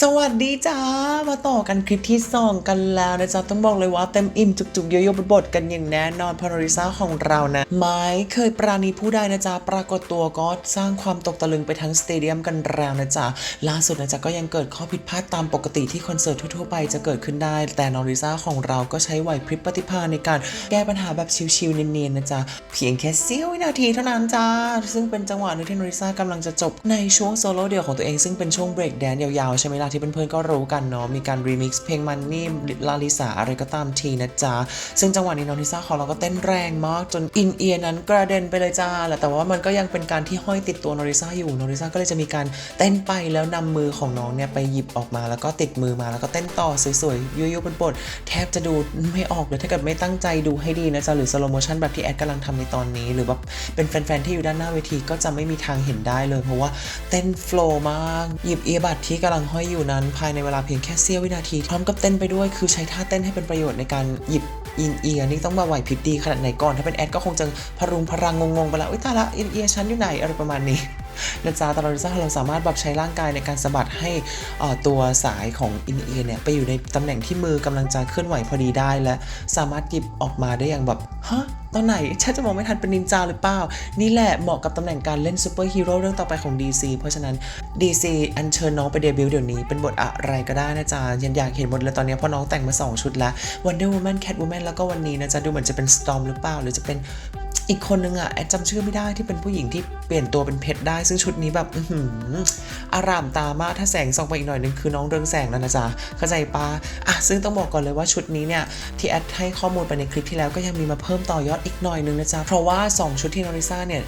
สวัสดีจ้า มาต่อกันคลิปที่ 2 กันแล้วนะจ๊ะ ต้องบอกเลยว่าเต็มอิ่มจุกๆเยอะๆบทกันอย่างแน่นอนพาราริซาของเรานะ ไม่เคยปราณีผู้ใดนะจ๊ะ ปรากฏตัวก็สร้างความตกตะลึงไปทั้งสเตเดียมกันแล้วนะจ๊ะ ล่าสุดนะจ๊ะ ก็ยังเกิดข้อผิดพลาดตามปกติที่คอนเสิร์ตทั่วๆไปจะเกิดขึ้นได้ แต่นอริซาของเราก็ใช้ไหวพริบปฏิภาณในการแก้ปัญหาแบบชิวๆเนียนๆนะจ๊ะ เพียงแค่เสี้ยววินาทีเท่านั้นจ้า ซึ่งเป็นจังหวะนึงที่นอริซากำลังจะจบในช่วงโซโล่เดี่ยวของตัวเองซึ่งเป็นช่วงเบรกแดนยาวๆใช่ไหมล่ะที่เพื่อนๆก็รู้กันเนาะมีการรีมิกซ์เพลงมันนี่ลาลิสาอะไรก็ตามทีนะจ๊ะ ซึ่งจังหวะนี้นอริซ่าของเราก็เต้นแรงมาก จนอินเอียนั้นกระเด็นไปเลยจ้าแหละแต่ว่ามันก็ยังเป็นการที่ห้อยติดตัวนอริซ่าอยู่นอริซ่าก็เลยจะมีการเต้นไปแล้วนำมือของน้องเนี่ยไปหยิบออกมาแล้วก็ติดมือมาแล้วก็เต้นต่อสวยๆยั่วๆบนๆแทบจะดูไม่ออกเลยถ้าเกิดไม่ตั้งใจดูให้ดีนะจ๊ะหรือสโลโมชันแบบที่แอดกำลังทำในตอนนี้ หรือว่าเป็นแฟนๆที่อยู่ด้านหน้าเวทีก็จะไม่มีทางเห็นได้เลย เพราะว่าเต้นโฟล์มากหยิบเอียบัดที่กำลังห้อยอยูู่่นั้นภายในเวลาเพียงแค่เสี้ยววินาที พร้อมกับเต้นไปด้วยคือใช้ท่าเต้นให้เป็นประโยชน์ในการหยิบอินเอียนี่ต้องมาไหวพริบดีขนาดไหนก่อน ถ้าเป็นแอดก็คงจะพรุงพรังงงๆไปแล้วอุ้ยตาละอินเอียร์ฉันอยู่ไหนอะไรประมาณนี้นะจ๊ะแต่เราจะเราสามารถแบบใช้ร่างกายในการสะบัดให้ตัวสายของอินเอียเนี่ยไปอยู่ในตำแหน่งที่มือกำลังจะเคลื่อนไหวพอดีได้และสามารถหยิบออกมาได้อย่างแบบฮะ ตอนไหนฉันจะมองไม่ทันเป็นนินจาหรือเปล่า นี่แหละเหมาะกับตำแหน่งการเล่นซูเปอร์ฮีโร่เรื่องต่อไปของ DC เพราะฉะนั้น DC อัญเชิญน้องไปเดบิวต์เดี๋ยวนี้เป็นบทอะไรก็ได้นะจ๊ะยันอยากเห็นหมดเลยตอนนี้เพราะน้องแต่งมา 2 ชุดแล้ว Wonder Woman Catwoman แล้วก็วันนี้นะจ๊ะดูเหมือนจะเป็น Storm หรือเปล่า หรือจะเป็น อีกคนนึงอะแอดจำชื่อไม่ได้ที่เป็นผู้หญิงที่เปลี่ยนตัวเป็นเพชรได้ซึ่งชุดนี้แบบอืออารามตามากถ้าแสงส่องไปอีกหน่อยนึงคือน้องเรืองแสงแล้วนะจ๊ะเข้าใจปะอะซึ่งต้องบอกก่อนเลยว่าชุดนี้เนี่ยที่แอดให้ข้อมูลไปในคลิปที่แล้วก็ยังมีมาเพิ่มต่อยอดอีกหน่อยนึงนะจ๊ะเพราะว่า 2 ชุดที่นอริซ่าเนี่ย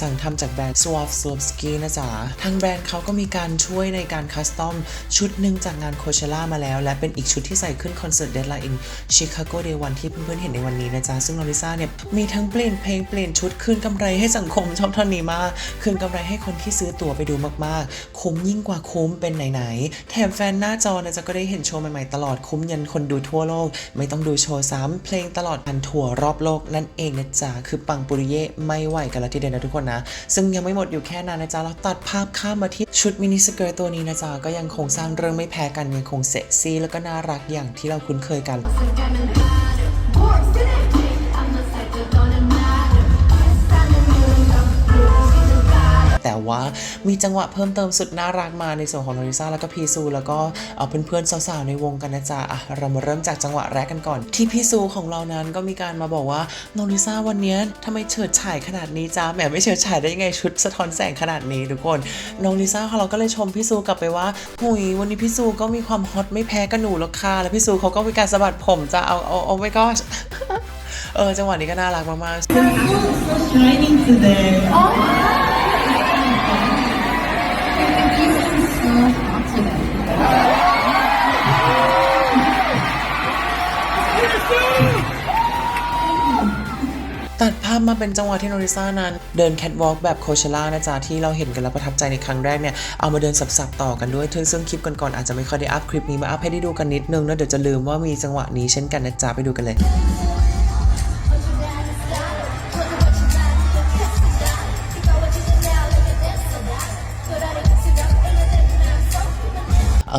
สั่งทำจากแบรนด์ Swav s w a v s k y นะจ๊ะทางแบรนด์เขาก็มีการช่วยในการคัสตอมชุดหนึ่งจากงานโคเชล่ามาแล้ว และเป็นอีกชุดที่ใส่ขึ้นคอนเสิร์ต Deadline in Chicago Day 1ที่เพื่อนๆเห็นในวันนี้นะจ๊ะซึ่งนอริซ่าเนี่ยมีทั้งเปลี่ยนเพลงเปลี่ยนชุดคืนกำไรให้สังคมชอบท่อนนี้มาก คืนกำไรให้คนที่ซื้อตั๋วไปดูมากๆ คุ้มยิ่งกว่าคุ้มเป็นไหนๆ แถมแฟนหน้าจอนะจะก็ได้เห็นโชว์ใหม่ๆตลอดคุ้มยันคนดูทั่วโลก ไม่ต้องดูโชว์ซ้ำเพลงตลอดพันทัวรอบโลกนั่นเองนะจ๊ะคือปังปุริเย่ไม่ไหวกันละทีเดียวนะทุกคนนะ ซึ่งยังไม่หมดอยู่แค่นั้นนะจ๊ะเราตัดภาพข้ามมาที่ชุดมินิสเกิร์ตตัวนี้นะจ๊ะก็ยังคงสร้างเรื่องไม่แพ้กันยังคงเซ็กซี่แล้วก็น่ารักอย่างที่เราคุ้นเคยกัน แต่ว่ามีจังหวะเพิ่มเติมสุดน่ารักมาในส่วนของโนริซ่าแล้วก็พีซูแล้วก็เอาเพื่อนๆสาวๆในวงกันนะจ๊ะอะเรามาเริ่มจากจังหวะแรกกันก่อน ที่พีซูของเรานั้นก็มีการมาบอกว่าโนริซ่าวันนี้ทำไมเฉิดฉายขนาดนี้จ้าแหมไม่เฉิดฉายได้ยังไงชุดสะท้อนแสงขนาดนี้ทุกคนโนริซ่าของเราก็เลยชมพี่ซูกลับไปว่าหุยวันนี้พี่ซูก็มีความฮอตไม่แพ้กันหนูหรอกค่ะแล้วพี่ซูเขาก็มีการสะบัดผมจะเอาเอาเอาไม่ก็เออจังหวะนี้ก็น่ารักมากๆ ตัดภาพมาเป็นจังหวะที่โนริซ่านั้น เดินแคทวอล์กแบบโคเชล่านะจ๊ะ ที่เราเห็นกันแล้วประทับใจในครั้งแรกเนี่ย เอามาเดินสับๆต่อกันด้วยซึ่งซึ่งคลิปก่อนๆอาจจะไม่ค่อยได้อัพคลิปนี้มาอัพให้ได้ดูกันนิดนึงนะเดี๋ยวจะลืมว่ามีจังหวะนี้เช่นกันนะจ๊ะ ไปดูกันเลย เอ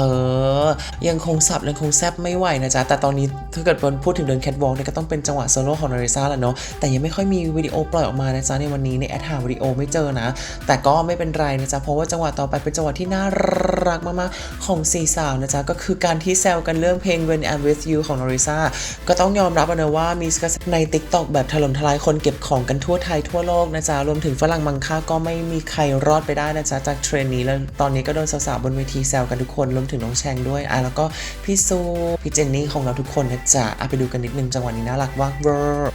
อ ยังคงสับยังคงแซบไม่ไหวนะจ๊ะ แต่ตอนนี้ถ้าเกิดพูดถึงเดินแคทวอล์กเนี่ยก็ต้องเป็นจังหวะโซโล่ของนาริซ่าแหละเนาะ แต่ยังไม่ค่อยมีวิดีโอปล่อยออกมานะจ๊ะในวันนี้ในแอดหาวิดีโอไม่เจอนะ แต่ก็ไม่เป็นไรนะจ๊ะ เพราะว่าจังหวะต่อไปเป็นจังหวะที่น่ารักมากๆของสี่สาวนะจ๊ะ ก็คือการที่แซวกันเรื่องเพลง When I'm With You ของนาริซ่าก็ต้องยอมรับนะว่ามีกระแสใน TikTok แบบถล่มทลายคนเก็บของกันทั่วไทยทั่วโลกนะจ๊ะ รวมถึงฝรั่งมังค่าก็ไม่มีใครรอดไปได้นะจ๊ะจากเทรนนี้แล้วตอนนี้ก็โดนสาวๆบนเวทีแซวกันทุกคนวมถึงน้องแชงด้วยอะแล้วก็พี่ซูพี่เจนนี่ของเราทุกคนนะจ๊ะอะไปดูกันนิดนึงจังหวะนี้น่ารักมากเวอร์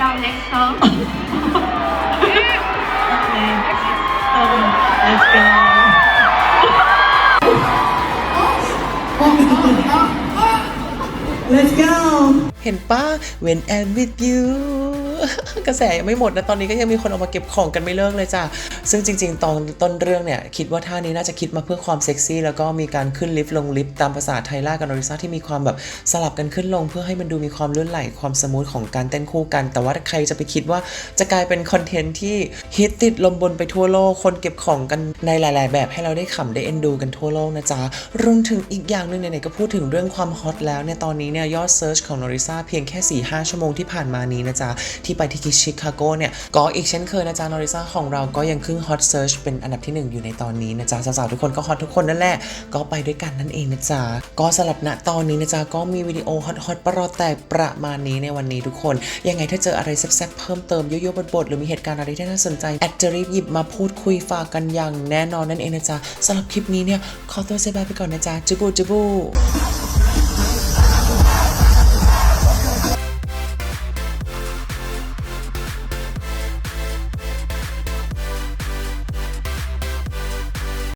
down next song. Let's go. Let's go. เห็นป้า When I'm with you กระแสยังไม่หมดนะ ตอนนี้ก็ยังมีคนเอามาเก็บของกันไม่เลิกเลยจ้ะ ซึ่งจริง ๆ ตอนต้นเรื่องเนี่ย คิดว่าท่านี้น่าจะคิดมาเพื่อความเซ็กซี่ แล้วก็มีการขึ้นลิฟต์ลงลิฟต์ตามภาษาไทล่ากับนอริซาที่มีความแบบสลับกันขึ้นลง เพื่อให้มันดูมีความลื่นไหลความสมูทของการเต้นคู่กัน แต่ว่าใครจะไปคิดว่าจะกลายเป็นคอนเทนต์ที่ฮิตติดลมบนไปทั่วโลก คนเก็บของกันในหลาย ๆ แบบให้เราได้ขำได้เอ็นดูกันทั่วโลกนะจ๊ะรวมถึงอีกอย่างหนึ่งไหนๆก็พูดถึงเรื่องความฮอตแล้วเนี่ยตอนนี้เนี่ยยอดเซิร์ชของนอริซาเพียงแค่4-5ชั่วโมงที่ผ่านมานี้นะจ๊ะที่ไปที่ชิคาโกเนี่ย ก็อีกเช่นเคยนะจ๊ะนอริซาของเราก็ยังขึ้นฮอตเซิร์ชเป็นอันดับที่ 1 อยู่ในตอนนี้นะจ๊ะ สาวๆ ทุกคนก็ฮอตทุกคนนั่นแหละ ก็ไปด้วยกันนั่นเองนะจ๊ะ ก็สำหรับณตอนนี้นะจ๊ะ ก็มีวิดีโอฮอตๆประหลอดแตกประมาณนี้ในวันนี้ทุกคน ยังไงถ้าเจออะไรแซ่บๆเพิ่มเติมโยอะๆบทๆหรือมีเหตุการณ์อะไรที่น่าสนใจแอดจะรีบหยิบมาพูดคุยฝากกันอย่างแน่นอนนั่นเองนะจ๊ะสำหรับคลิปนี้เนี่ยขอตัวเซบายไปก่อนนะจ๊ะจุบูจุบู